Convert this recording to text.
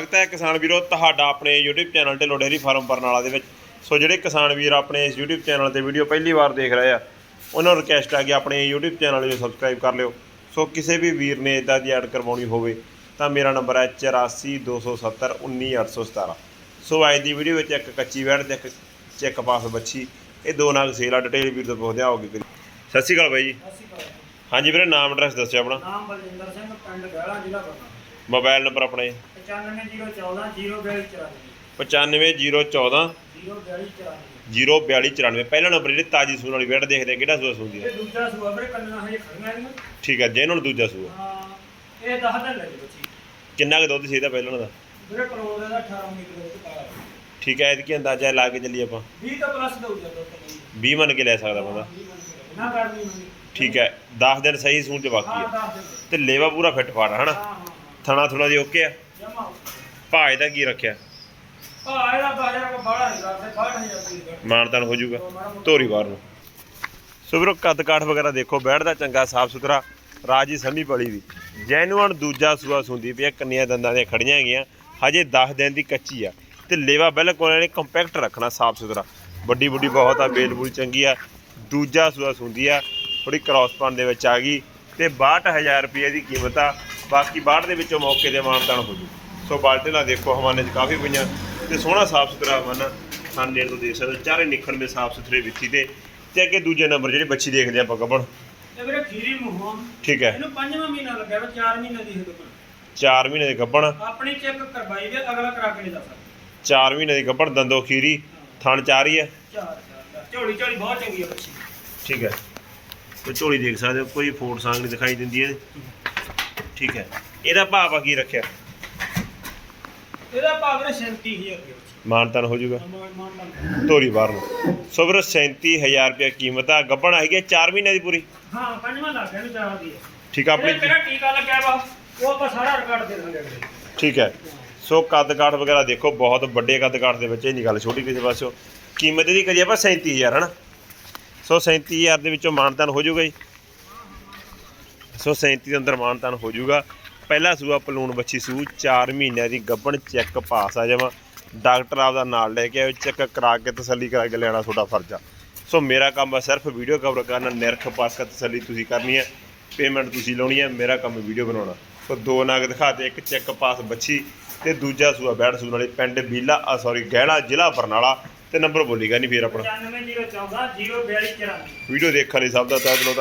ਸਵਾਗਤ ਹੈ ਕਿਸਾਨ ਵੀਰੋ ਤੁਹਾਡਾ ਆਪਣੇ YouTube channel Dhillon dairy farm Barnala ਦੇ ਵਿੱਚ। ਸੋ ਜਿਹੜੇ ਕਿਸਾਨ ਵੀਰ ਆਪਣੇ ਇਸ YouTube ਚੈਨਲ ਤੇ ਵੀਡੀਓ ਪਹਿਲੀ ਵਾਰ ਦੇਖ ਰਹੇ ਆ ਉਹਨਾਂ ਨੂੰ ਰਿਕਵੈਸਟ ਆ ਕਿ ਆਪਣੇ YouTube ਚੈਨਲ ਨੂੰ ਸਬਸਕ੍ਰਾਈਬ ਕਰ ਲਿਓ। ਸੋ ਕਿਸੇ ਵੀ ਵੀਰ ਨੇ ਇਦਾਂ ਦੀ ਐਡ ਕਰਵਾਉਣੀ ਹੋਵੇ ਤਾਂ ਮੇਰਾ ਨੰਬਰ ਹੈ 8427191817 ਸੋ ਅੱਜ ਦੀ ਵੀਡੀਓ ਵਿੱਚ ਇੱਕ ਕੱਚੀ ਵੈੜ ਤੇ ਇੱਕ ਚੈੱਕ ਪਾਸ ਬੱਚੀ ਇਹ ਦੋ ਨਾਗ ਸੇਲ ਆ ਡਿਟੇਲ ਵੀਰ ਤੋਂ ਪੁੱਛਦੇ ਆਓਗੇ ਸਤਿ ਸ਼੍ਰੀ ਅਕਾਲ ਬਾਈ ਜੀ। ਅਸੀਂ ਕਰ ਹਾਂਜੀ ਵੀਰੇ ਨਾਮ ਐਡਰੈਸ ਦੱਸਿਓ ਆਪਣਾ। ਨਾਮ ਬਲਜਿੰਦਰ ਸਿੰਘ ਪਿੰਡ ਗਹਿਲਾ ਜ਼ਿਲ੍ਹਾ ਬਰਨਾਲਾ। ਮੋਬਾਈਲ ਨੰਬਰ ਆਪਣਾ ਜੀ 95014 04294 95014 04294 04294 ਪਹਿਲਾ ਨੰਬਰ ਜਿਹੜੇ ਤਾਜੀ ਸੂਣ ਵਾਲੀ ਵੇੜ ਦੇਖਦੇ ਆ ਕਿਹੜਾ ਸੂਆ ਸੂੰਦੀ ਹੈ ਇਹ ਦੂਜਾ ਸੂਆ ਵੀਰੇ ਕੰਨਾਂ ਹਜੇ ਖੜੀਆਂ ਨਹੀਂ ਠੀਕ ਹੈ ਜੇ ਇਹਨਾਂ ਨੂੰ ਦੂਜਾ ਸੂਆ। ਹਾਂ ਇਹ 10 ਦਿਨ ਲੱਗੇ ਬੱਚੀ। ਕਿੰਨਾ ਕੁ ਦੁੱਧ ਸੀ ਇਹਦਾ ਪਹਿਲਾਂ ਦਾ? ਵੀਰੇ ਕਰੋੜ ਦਾ 18 19 ਕਿਲੋ ਦੁੱਧ ਪਾਇਆ ਠੀਕ ਹੈ ਇਹਦੀ ਅੰਦਾਜ਼ਾ ਲਾ ਕੇ ਚੱਲੀ ਆਪਾਂ? 20 ਤੋਂ ਪਲੱਸ ਦਊਗਾ ਦੁੱਧ ਨਹੀਂ 20 ਮੰਨ ਕੇ ਲੈ ਸਕਦਾ ਬੰਦਾ। ਨਾ ਕਰਨੀ ਮੰਗੀ ਠੀਕ ਹੈ 10 ਦਿਨ ਸਹੀ ਸੂਣ ਚ ਬਾਕੀ ਹਾਂ ਹੈ 10 ਦਿਨ। ਤੇ ਲੇਵਾ ਪੂਰਾ ਫਿੱਟ ਫਾੜ ਹਨਾ? ਹਾਂ ਹਾਂ। ਥਣਾ ਥੁਣਾ ਦੀ ਓਕੇ ਆ। ਜਮਾ ਭਾਅ ਇਹਦਾ ਕੀ ਰੱਖਿਆ? ਆ ਇਹਦਾ ਬਾਜ਼ਾਰ ਕੋ ਬਾੜਾ ਨਹੀਂ ਕਰਦੇ 62000 ਰੁਪਏ ਮਾਨਤਾਨ ਹੋ ਜਾਊਗਾ। ਧੋਰੀ ਬਾਹਰ ਨੂੰ। ਸੋ ਵੀਰੋ ਕੱਦ ਕਾਠ ਵਗੈਰਾ ਦੇਖੋ ਬੈਠਦਾ ਚੰਗਾ ਸਾਫ਼ ਸੁਥਰਾ ਰਾਜੀ ਸਮੀ ਪਲੀ ਵੀ। ਜੈਨੂਅਨ ਦੂਜਾ ਸੂਆ ਸੁੰਦੀ ਪਈ ਆ, ਕੰਨੀਆਂ ਦੰਦਾਂ ਦੀਆਂ ਖੜੀਆਂ ਹੈਗੀਆਂ। ਹਜੇ 10 ਦਿਨ ਦੀ ਕੱਚੀ ਆ। ਤੇ ਲੇਵਾ ਬਿਲਕੁਲ ਇਹਨੇ ਕੰਪੈਕਟ ਰੱਖਣਾ ਸਾਫ਼ ਸੁਥਰਾ ਵੱਡੀ ਵੱਡੀ ਬਹੁਤ ਆ ਬੇਲ ਬੂਲ ਚੰਗੀ ਆ। ਦੂਜਾ ਸੂਆ ਸੁੰਦੀ ਆ ਥੋੜੀ ਕ੍ਰਾਸ ਪਾਣ ਦੇ ਵਿੱਚ ਆ ਗਈ। ਤੇ 62000 ਰੁਪਏ ਦੀ ਕੀਮਤ ਆ। ਬਾਕੀ ਬਾਹਰ ਦੇ ਵਿੱਚੋਂ ਮੌਕੇ ਦੇ ਮਾਨਤਾਨ ਹੋ ਜੂ। ਸੋ ਬਾਲਟੇ ਨਾਲ ਦੇਖੋ ਹਵਾਨੇ 'ਚ ਕਾਫੀ ਪਈਆਂ ਤੇ ਸੋਹਣਾ ਸਾਫ਼ ਸੁਥਰਾ ਹਵਾਨਾ ਨੇੜ ਤੋਂ ਦੇਖ ਸਕਦੇ। ਚਾਰੇ ਨਿਖਣ ਦੇ ਸਾਫ਼ ਸੁਥਰੇ ਵਿੱਥੀ ਤੇ ਤੇ ਅੱਗੇ ਦੂਜੇ ਨੰਬਰ ਜਿਹੜੀ ਬੱਚੀ ਦੇਖਦੇ ਆਪਾਂ ਗੱਬਣ। ਇਹ ਵੀਰੇ ਖੀਰੀ ਮੂੰਹੋਂ ਠੀਕ ਹੈ। ਇਹਨੂੰ ਪੰਜਵਾਂ ਮਹੀਨਾ ਲੱਗਿਆ ਵਾ 4 ਮਹੀਨੇ ਦੀ ਦੁਕਾਨ 4 ਮਹੀਨੇ ਦੀ ਗੱਬਣ। ਆਪਣੀ ਚੈੱਕ ਕਰਵਾਈ ਦੇ ਅਗਲਾ ਕਰਾ ਕੇ ਨਹੀਂ ਦੱਸ ਸਕਦਾ। 4 ਮਹੀਨੇ ਦੀ ਗੱਬਣ ਦੰਦੋ ਖੀਰੀ ਥਣ ਚਾਰ ਹੀ ਹੈ ਚਾਰ ਚਾਰ। ਝੋਲੀ ਝੋਲੀ ਬਹੁਤ ਚੰਗੀ ਹੈ ਬੱਚੀ। ਠੀਕ ਹੈ। ਤੇ ਝੋਲੀ ਦੇਖ ਸਕਦੇ ਹੋ ਕੋਈ ਫੋਟ ਸਾਂਗ ਨਹੀਂ ਦਿਖਾਈ ਦਿੰਦੀ ਹੈ ਠੀਕ ਹੈ। ਇਹਦਾ ਭਾਅ ਆ ਕੀ ਰੱਖਿਆ? ਇਹਦਾ ਭਾਅ ਵੀਰੇ 37000 ਰੁਪਏ ਮਾਨਤਨ ਹੋ ਜਾਊਗਾ। ਮਾਨ ਧੋਰੀ ਬਾਹਰ ਨੂੰ। ਸੋ ਵੀਰ 37000 ਰੁਪਏ ਕੀਮਤ ਆ। ਗੱਬਣ ਹੈਗੀ ਹੈ 4 ਮਹੀਨੇ ਦੀ ਪੂਰੀ। ਹਾਂ ਪੰਜਵਾਂ ਲੱਗ ਗਿਆ ਨੂੰ ਚਾਰ ਦੀ ਹੈ। ਠੀਕ ਆ ਆਪਣੀ ਮੇਰਾ ਟੀਕਾ ਲੱਗਿਆ ਵਾ? ਉਹ ਆਪਾਂ ਸਾਰਾ ਰਿਕਾਰਡ ਦੇ ਦਾਂਗੇ ਅਗਲੇ। ਠੀਕ ਹੈ। ਸੋ ਕੱਦ ਕਾਠ ਵਗੈਰਾ ਦੇਖੋ ਬਹੁਤ ਵੱਡੇ ਕੱਦ ਕਾਠ ਦੇ ਵਿੱਚ ਇਹ ਨਹੀਂ ਗੱਲ ਛੋਟੀ ਕਿਸੇ ਪਾਸਿਓ। ਕੀਮਤ ਇਹਦੀ ਕਰੀਏ ਆਪਾਂ 37000 ਹਨਾ? ਸੋ 37000 ਦੇ ਵਿੱਚੋਂ ਮਾਨਤਾਨ ਹੋ ਜਾਊਗਾ ਜੀ। ਸੋ 37 ਦੇ ਅੰਦਰ ਮਾਨਤਾਨ ਹੋ ਜਾਊਗਾ। ਪਹਿਲਾ ਸੂਆ ਪਲੂਣ ਬੱਚੀ ਸੂ 4 ਮਹੀਨਿਆਂ ਦੀ ਗੱਬਣ ਚੈੱਕ ਪਾਸ ਆ ਜਾਵਾਂ। ਡਾਕਟਰ ਆਪਦਾ ਨਾਲ ਲੈ ਕੇ ਆਓ ਚੈੱਕ ਕਰਾ ਕੇ ਤਸੱਲੀ ਕਰਾ ਕੇ ਲੈਣਾ ਤੁਹਾਡਾ ਫਰਜ਼ ਆ। ਸੋ ਮੇਰਾ ਕੰਮ ਹੈ ਸਿਰਫ ਵੀਡੀਓ ਕਵਰ ਕਰਨਾ ਨਿਰਖ ਪਾਸ ਕਰ ਤਸੱਲੀ ਤੁਸੀਂ ਕਰਨੀ ਹੈ ਪੇਮੈਂਟ ਤੁਸੀਂ ਲਾਉਣੀ ਹੈ ਮੇਰਾ ਕੰਮ ਵੀਡੀਓ ਬਣਾਉਣਾ। ਸੋ ਦੋ ਨਗ ਦਿਖਾਤੇ ਇੱਕ ਚੈੱਕ ਪਾਸ ਬੱਚੀ ਤੇ ਦੂਜਾ ਸੂਆ ਬੈੜ ਸੂਣ ਵਾਲੀ ਪਿੰਡ ਬੀਲਾ ਆ ਸੌਰੀ ਗਹਿਲਾ ਜ਼ਿਲ੍ਹਾ ਬਰਨਾਲਾ ਤੇ ਨੰਬਰ ਬੋਲੀਗਾ ਨਹੀਂ ਫੇਰ ਆਪਣਾ। 95014 04294 ਵੀਡੀਓ ਦੇਖਣ ਲਈ ਸਭ ਦਾ ਤਹਿ ਦਿਲੋਂ